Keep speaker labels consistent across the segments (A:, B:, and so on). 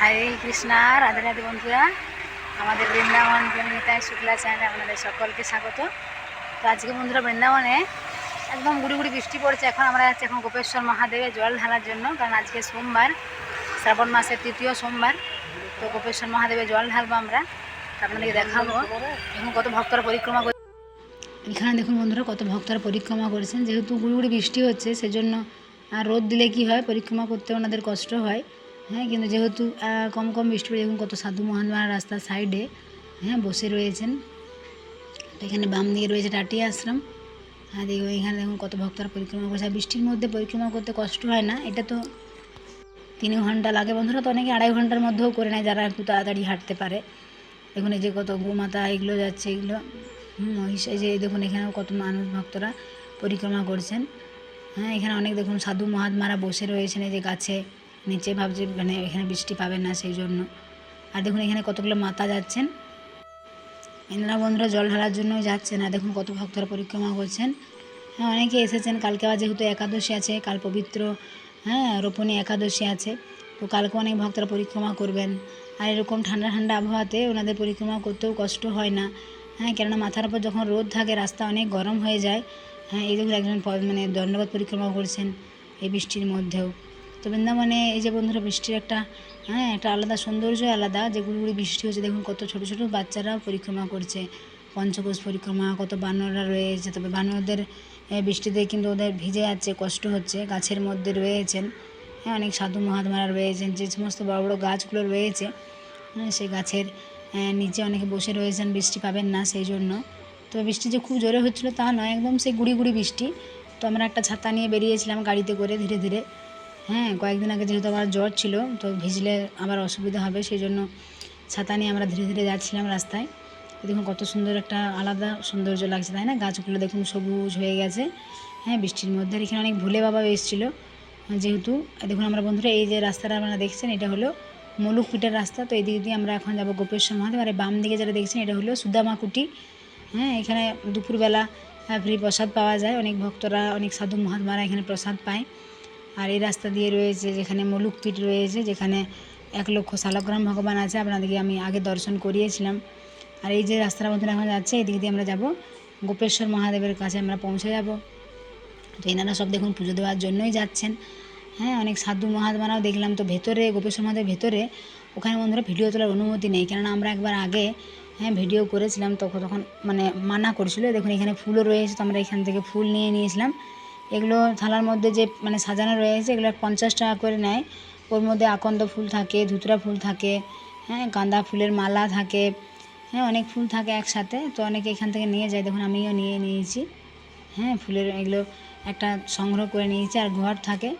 A: হরে কৃষ্ণ রাধে রাধে বন্ধুরা আমাদের বৃন্দাবন প্রেমিতায় শুক্লা চ্যানেলে আপনাদের সকলকে স্বাগত তো আজকে বন্ধুরা বৃন্দাবনে একদম গুড়ি গুড়ি বৃষ্টি পড়ছে এখন আমরা যাচ্ছি এখন গোপেশ্বর মহাদেবে জল ঢালার জন্য কারণ আজকে সোমবার শ্রাবণ মাসের তৃতীয় সোমবার তো গোপেশ্বর মহাদেবে জল ঢালবো আমরা আপনাদেরকে দেখাবো এখন কত ভক্তরা পরিক্রমা করছে
B: এখানে দেখুন বন্ধুরা কত ভক্তরা পরিক্রমা করেছেন যেহেতু গুড়ি গুড়ি বৃষ্টি হচ্ছে সেজন্য আর রোদ দিলে কি হয় পরিক্রমা করতে ওনাদের কষ্ট হয় হ্যাঁ কিন্তু যেহেতু কম কম বৃষ্টি পড়ে দেখুন কত সাধু মহানমার রাস্তার সাইডে হ্যাঁ বসে রয়েছেন এখানে বাম দিকে রয়েছে টাটি আশ্রম হ্যাঁ দেখুন এখানে দেখুন কত ভক্তরা পরিক্রমা করছে বৃষ্টির মধ্যে পরিক্রমা করতে কষ্ট হয় না এটা তো তিন ঘন্টা লাগে বন্ধুরা তো অনেকে আড়াই ঘন্টার মধ্যেও করে নেয় যারা একটু তাড়াতাড়ি হাঁটতে পারে দেখুন এই যে কত গোমাতা এগুলো যাচ্ছে এগুলো এই যে দেখুন এখানেও কত মানুষ ভক্তরা পরিক্রমা করছেন হ্যাঁ এখানে অনেক দেখুন সাধু মহাত্মারা বসে রয়েছেন এই যে গাছে নিচে ভাবছে মানে এখানে বৃষ্টি পাবে না সেই জন্য আর দেখুন এখানে কতগুলো মাতা যাচ্ছেন এনারা বন্ধুরা জল ঢালার জন্য যাচ্ছেন আর দেখুন কত ভক্তরা পরিক্রমা করছেন হ্যাঁ অনেকে এসেছেন কালকে আবার যেহেতু একাদশী আছে কাল পবিত্র হ্যাঁ রোপণী একাদশী আছে তো কালকে অনেক ভক্তরা পরিক্রমা করবেন আর এরকম ঠান্ডা ঠান্ডা আবহাওয়াতে ওনাদের পরিক্রমা করতেও কষ্ট হয় না হ্যাঁ কেননা মাথার উপর যখন রোদ থাকে রাস্তা অনেক গরম হয়ে যায় হ্যাঁ এই দেখুন একজন মানে দণ্ডবাদ পরিক্রমা করছেন এই বৃষ্টির মধ্যেও তো বৃন্দাবনে এই যে বন্ধুরা বৃষ্টির একটা হ্যাঁ একটা আলাদা সৌন্দর্য আলাদা যে গুড়গুড়ি বৃষ্টি হচ্ছে দেখুন কত ছোট ছোট বাচ্চারা পরিক্রমা করছে পঞ্চকোষ পরিক্রমা কত বানররা রয়েছে তবে বানরদের বৃষ্টিতে কিন্তু ওদের ভিজে যাচ্ছে কষ্ট হচ্ছে গাছের মধ্যে রয়েছেন হ্যাঁ অনেক সাধু মহাত্মারা রয়েছেন যে সমস্ত বড় বড় গাছগুলো রয়েছে হ্যাঁ, সেই গাছের নিচে অনেকে বসে রয়েছেন বৃষ্টি পাবেন না সেই জন্য তো বৃষ্টি যে খুব জোরে হচ্ছিলো তা নয় একদম সেই গুড়ি গুড়ি বৃষ্টি তো আমরা একটা ছাতা নিয়ে বেরিয়েছিলাম গাড়িতে করে ধীরে ধীরে হ্যাঁ কয়েকদিন আগে যেহেতু আমার জ্বর ছিল তো ভিজলে আবার অসুবিধা হবে সেই জন্য ছাতা নিয়ে আমরা ধীরে ধীরে যাচ্ছিলাম রাস্তায় দেখুন কত সুন্দর একটা আলাদা সৌন্দর্য লাগছে তাই না গাছগুলো দেখুন সবুজ হয়ে গেছে হ্যাঁ বৃষ্টির মধ্যে আর এখানে অনেক ভুলে বাবা এসেছিলো যেহেতু দেখুন আমরা বন্ধুরা এই যে রাস্তাটা আপনারা দেখছেন এটা হলো মলুকুটের রাস্তা তো এদিক দিয়ে আমরা এখন যাবো গোপেশ্বর মহাদেব আর বাম দিকে যেটা দেখছেন এটা হলো সুদামাকুটি হ্যাঁ এখানে দুপুরবেলা ফ্রি প্রসাদ পাওয়া যায় অনেক ভক্তরা অনেক সাধু মহাত্মারা এখানে প্রসাদ পায় আর এই রাস্তা দিয়ে রয়েছে যেখানে মলুকপীঠ রয়েছে যেখানে এক লক্ষ শালগ্রাম ভগবান আছে আপনাদেরকে আমি আগে দর্শন করিয়েছিলাম আর এই যে রাস্তার মধ্যে এখন যাচ্ছে এদিক দিয়ে আমরা যাব গোপেশ্বর মহাদেবের কাছে আমরা পৌঁছে যাব তো এনারা সব দেখুন পুজো দেওয়ার জন্যই যাচ্ছেন হ্যাঁ অনেক সাধু মহাত্মারাও দেখলাম তো ভেতরে গোপেশ্বর মহাদেবের ভেতরে ওখানে বন্ধুরা ভিডিও তোলার অনুমতি নেই কেননা আমরা একবার আগে হ্যাঁ ভিডিও করেছিলাম তখন তখন মানে মানা করছিল দেখুন এখানে ফুলও রয়েছে তো আমরা এখান থেকে ফুল নিয়ে নিয়েছিলাম এগুলো থালার মধ্যে যে মানে সাজানো রয়েছে এগুলো পঞ্চাশ টাকা করে নেয় ওর মধ্যে আকন্দ ফুল থাকে ধুতরা ফুল থাকে হ্যাঁ গাঁদা ফুলের মালা থাকে হ্যাঁ অনেক ফুল থাকে একসাথে তো অনেকে এখান থেকে নিয়ে যায় দেখুন আমিও নিয়ে নিয়েছি হ্যাঁ ফুলের এগুলো একটা সংগ্রহ করে নিয়েছি আর ঘর থাকে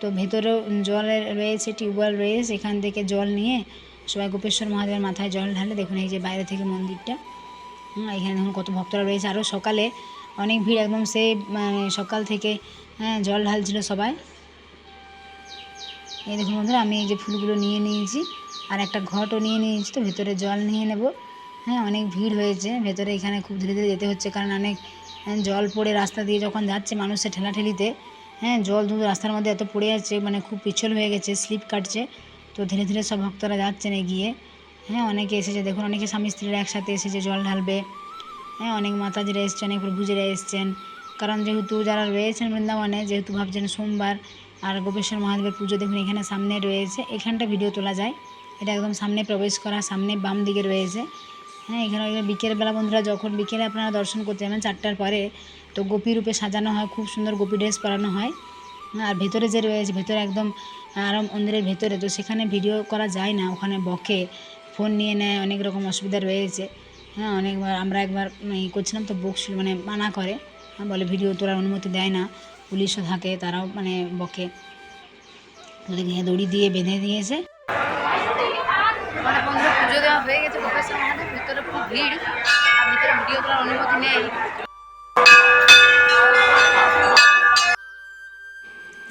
B: তো ভেতরেও জলের রয়েছে টিউবওয়েল রয়েছে এখান থেকে জল নিয়ে সবাই গোপেশ্বর মহাদেবের মাথায় জল ঢালে দেখুন এই যে বাইরে থেকে মন্দিরটা হ্যাঁ এখানে দেখুন কত ভক্তরা রয়েছে আরও সকালে অনেক ভিড় একদম সে মানে সকাল থেকে হ্যাঁ জল ঢালছিল সবাই এই দেখুন বন্ধুরা আমি এই যে ফুলগুলো নিয়ে নিয়েছি আর একটা ঘটও নিয়ে নিয়েছি তো ভেতরে জল নিয়ে নেব হ্যাঁ অনেক ভিড় হয়েছে ভেতরে এখানে খুব ধীরে ধীরে যেতে হচ্ছে কারণ অনেক হ্যাঁ, জল পড়ে রাস্তা দিয়ে যখন যাচ্ছে মানুষের ঠেলাঠেলিতে হ্যাঁ জল ধুধু রাস্তার মধ্যে এত পড়ে যাচ্ছে মানে খুব পিছল হয়ে গেছে স্লিপ কাটছে তো ধীরে ধীরে সব ভক্তরা যাচ্ছেন এগিয়ে হ্যাঁ অনেকে এসেছে দেখুন অনেকে স্বামী স্ত্রীরা একসাথে এসেছে জল ঢালবে হ্যাঁ অনেক মাতাজিরা এসছেন অনেক প্রভুজিরা এসছেন কারণ যেহেতু যারা রয়েছেন বৃন্দাবনে যেহেতু ভাবছেন সোমবার আর গোপেশ্বর মহাদেবের পুজো দেখুন এখানে সামনে রয়েছে এখানটা ভিডিও তোলা যায় এটা একদম সামনে প্রবেশ করা সামনে বাম দিকে রয়েছে হ্যাঁ এখানে বিকেলবেলা বন্ধুরা যখন বিকেলে আপনারা দর্শন করতে যাবেন চারটার পরে তো গোপী রূপে সাজানো হয় খুব সুন্দর গোপী ড্রেস পরানো হয় হ্যাঁ, আর ভেতরে যে রয়েছে ভেতরে একদম আরাম মন্দিরের ভেতরে তো সেখানে ভিডিও করা যায় না ওখানে বকে ফোন নিয়ে নেয় অনেক রকম অসুবিধা রয়েছে হ্যাঁ অনেকবার আমরা একবার মানে ই করছিলাম তো বকছিল মানে মানা করে বলে ভিডিও তোলার অনুমতি দেয় না পুলিশও থাকে তারাও মানে বকে ওদেরকে দড়ি দিয়ে বেঁধে দিয়েছে পুজো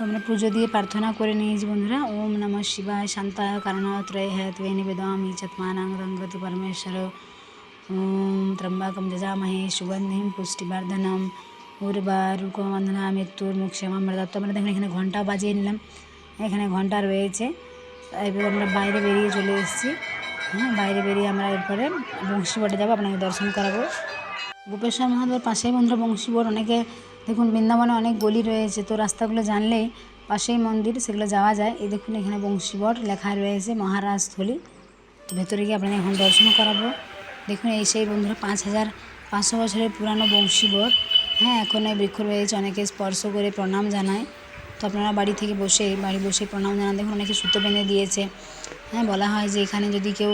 B: আমরা পুজো দিয়ে প্রার্থনা করে নিয়েছি বন্ধুরা ওম নম শিবায় শান্তায় কারণত্রয় হ্যাঁ তুই নিবেদম ইচৎমানাং রঙ্গতি পরমেশ্বর ॐ त्र्यम्बकं यजामहे सुगन्धिं पुष्टिवर्धनम् উর্বারুকবন্ধনা মৃত্যুর মুখশ্যামামৃতা তো আমরা দেখুন এখানে ঘন্টা বাজিয়ে নিলাম এখানে ঘন্টা রয়েছে এরপর আমরা বাইরে বেরিয়ে চলে এসেছি হ্যাঁ বাইরে বেরিয়ে আমরা এরপরে বংশীবটে যাবো আপনাকে দর্শন করাবো গোপেশ্বর মহাদেবের পাশেই বন্ধুরা বংশীবট অনেকে দেখুন বৃন্দাবনে অনেক গলি রয়েছে তো রাস্তাগুলো জানলেই পাশেই মন্দির সেগুলো যাওয়া যায় এই দেখুন এখানে বংশীবট লেখা রয়েছে মহারাজস্থলী তো ভেতরে গিয়ে আপনাকে এখন দর্শন করাবো দেখুন এই সেই বন্ধুরা পাঁচ হাজার পাঁচশো বছরের পুরানো বংশীবট হ্যাঁ এখন এই বৃক্ষ রয়েছে অনেকে স্পর্শ করে প্রণাম জানায় তো আপনারা বাড়ি থেকে বসে বাড়ি বসে প্রণাম জানান দেখুন অনেকে সুতো বেঁধে দিয়েছে হ্যাঁ বলা হয় যে এখানে যদি কেউ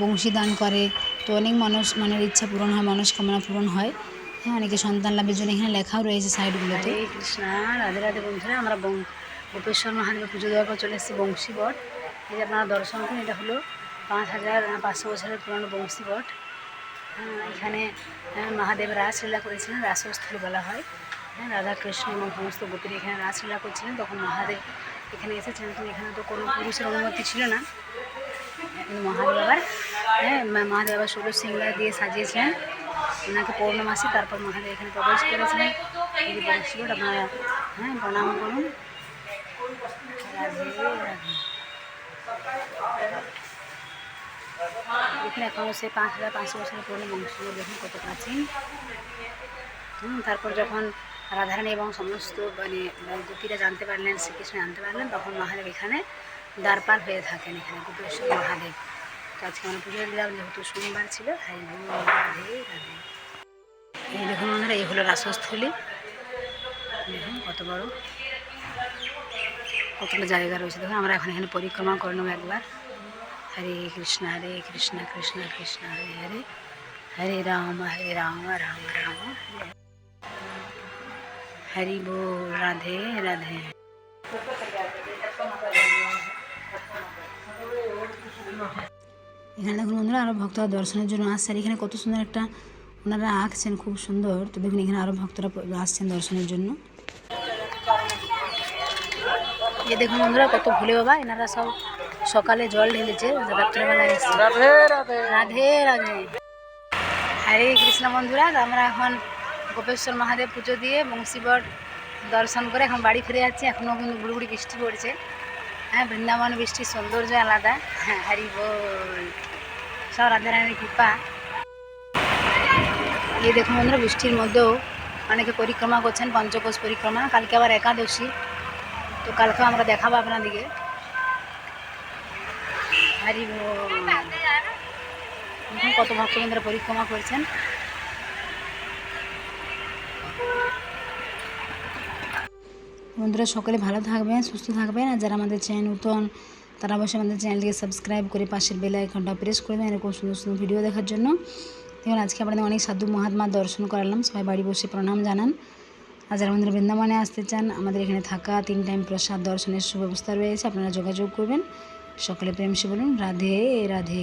B: বংশী দান করে তো অনেক মানুষ মনের ইচ্ছা পূরণ হয় মনস্কামনা পূরণ হয় হ্যাঁ অনেকে সন্তান লাভের জন্য এখানে লেখাও রয়েছে সাইডগুলোতে
A: কৃষ্ণা রাধে রাধে বন্ধুরা আমরা গোপেশ্বর মহাদেবের পুজো দেওয়ার পর চলে এসেছি বংশীবট এই যে আপনারা দর্শন করুন এটা হলো পাঁচ হাজার পাঁচশো বছরের পুরনো বংশীবট এখানে মহাদেব রাসলীলা করেছিলেন রাসস্থল বলা হয় হ্যাঁ রাধাকৃষ্ণ এবং সমস্ত গোপীর এখানে রাসলীলা করছিলেন তখন মহাদেব এখানে এসেছিলেন কিন্তু এখানে তো কোনো পুরুষের অনুমতি ছিল না মহাদেব আবার হ্যাঁ মহাদেব আবার ষোলো সিংলা দিয়ে সাজিয়েছিলেন ওনাকে পৌর্ণমাসী তারপর মহাদেব এখানে প্রবেশ করেছিলেন এই আপনারা হ্যাঁ প্রণাম করুন রাধে আপনি এখনও সে পাঁচ হাজার পাঁচশো বছরের পুরনো বংশগুলো দেখুন কত প্রাচীন তারপর যখন রাধারানী এবং সমস্ত মানে গোপীরা জানতে পারলেন শ্রীকৃষ্ণ জানতে পারলেন তখন মহাদেব এখানে দ্বারপার হয়ে থাকেন এখানে গোপীশ্বর মহাদেব তো আজকে আমরা পুজো দিলাম যেহেতু সোমবার ছিল হাই রাধে রাধে এই দেখুন ওনারা এই হলো রাসস্থলী দেখুন কত বড় কতটা জায়গা রয়েছে দেখুন আমরা এখন এখানে পরিক্রমা করে নেবো একবার हरे कृष्णा हरे कृष्णा कृष्णा कृष्णा हरे हरे हरे राम हरे राम राम राम हरे हरि बोल राधे राधे
B: এখানে দেখুন বন্ধুরা আরও ভক্তরা দর্শনের জন্য আসছে আর এখানে কত সুন্দর একটা ওনারা আঁকছেন খুব সুন্দর তো দেখুন এখানে আরও ভক্তরা আসছেন দর্শনের জন্য এ দেখুন বন্ধুরা কত ভুলে বাবা এনারা সব সকালে জল ঢেলেছে রাত্রেবেলা এসছে
A: রাধে রাধে হরে কৃষ্ণ বন্ধুরা আমরা এখন গোপেশ্বর মহাদেব পুজো দিয়ে বংশীবট দর্শন করে এখন বাড়ি ফিরে যাচ্ছি এখনও কিন্তু গুড়গুড়ি বৃষ্টি পড়ছে হ্যাঁ বৃন্দাবন বৃষ্টির সৌন্দর্য আলাদা হ্যাঁ হারি বল সব রাধারানীর কৃপা এই দেখুন বন্ধুরা বৃষ্টির মধ্যেও অনেকে পরিক্রমা করছেন পঞ্চকোষ পরিক্রমা কালকে আবার একাদশী তো কালকে আমরা দেখাবো আপনাদেরকে হারি কত ভক্তবৃন্দরা পরিক্রমা করছেন
B: বন্ধুরা সকলে ভালো থাকবেন সুস্থ থাকবেন আর যারা আমাদের চ্যানেল নতুন তারা অবশ্যই আমাদের চ্যানেলকে সাবস্ক্রাইব করে পাশের বেলা এখনটা প্রেস করে দেবেন এরকম সুন্দর সুন্দর ভিডিও দেখার জন্য দেখুন আজকে আপনাদের অনেক সাধু মহাত্মা দর্শন করালাম সবাই বাড়ি বসে প্রণাম জানান আর যারা আমাদের বৃন্দাবনে আসতে চান আমাদের এখানে থাকা তিন টাইম প্রসাদ দর্শনের সুব্যবস্থা রয়েছে আপনারা যোগাযোগ করবেন সকলে প্রেমসে বলুন রাধে রাধে